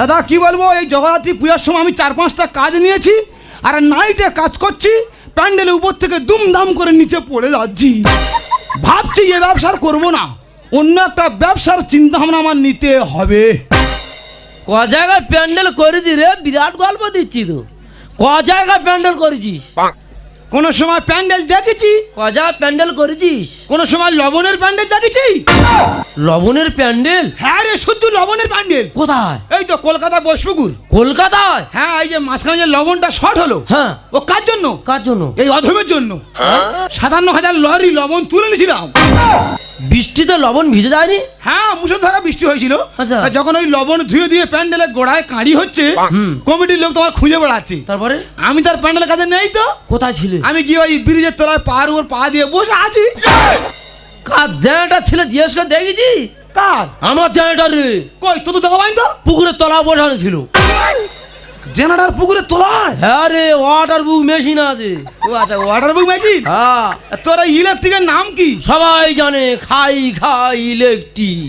দাদা কি বলব এই জগদ্ধাত্রী পূজার সময় আমি চার পাঁচটা কাজ নিয়েছি আর নাইটে কাজ করছি প্যান্ডেলের উপর থেকে দুমদাম করে নিচে পড়ে যাচ্ছি। ভাবছি এ ব্যবসার করব না অন্য একটা ব্যবসার চিন্তা ভাবনা আমার নিতে হবে। ক জায়গায় প্যান্ডেল করেছি রে বিরাট গল্প দিচ্ছি তো। ক জায়গায় প্যান্ডেল করেছিস? কোন সময় প্যান্ডেল দেখেছি? কজা প্যান্ডেল করেছিস? কোন সময় লবণের প্যান্ডেল দেখেছি? লবণের প্যান্ডেল? হ্যাঁ রে শুধু লবণের প্যান্ডেল। কোথায়? এই তো কলকাতা বসপুকুর। কলকাতায়? হ্যাঁ এই যে মাঝখানে যে লবণটা শর্ট হলো হ্যাঁ। ও কার জন্য? কার জন্য? এই অধমের জন্য। সাতান্ন হাজার লরি লবণ তুলে নিয়েছিলাম। বৃষ্টিতে লবণ ভিজে যায়নি? হ্যাঁ মুসলধারা বৃষ্টি হয়েছিল। আচ্ছা। আর যখন ওই লবণ ধুয়ে দিয়ে প্যান্ডেলে গোড়ায় কাঁড়ি হচ্ছে হুম। কমিটির লোক তোমার খুঁজে বেড়াচ্ছে। তারপরে? আমি তার প্যান্ডেলের কাছে নেই তো। কোথায় ছিলে? আমি গিয়ে ওই ব্রিজের তলায় পাহাড় উপর পা দিয়ে বসে আছি। কার জেনারেটার ছিল জিজ্ঞেস করে দেখেছি? কার? আমার জেনারেটার রে। কই তো তো দেখা পাইনি তো? পুকুরের তলা বসানো ছিল। জেনারেটার পুকুরে তোলা আরে রে ওয়াটার বুক মেশিন আছে। ও আচ্ছা ওয়াটার বুক মেশিন হ্যাঁ। তোর ইলেকট্রিকের নাম কি? সবাই জানে খাই খাই ইলেকট্রিক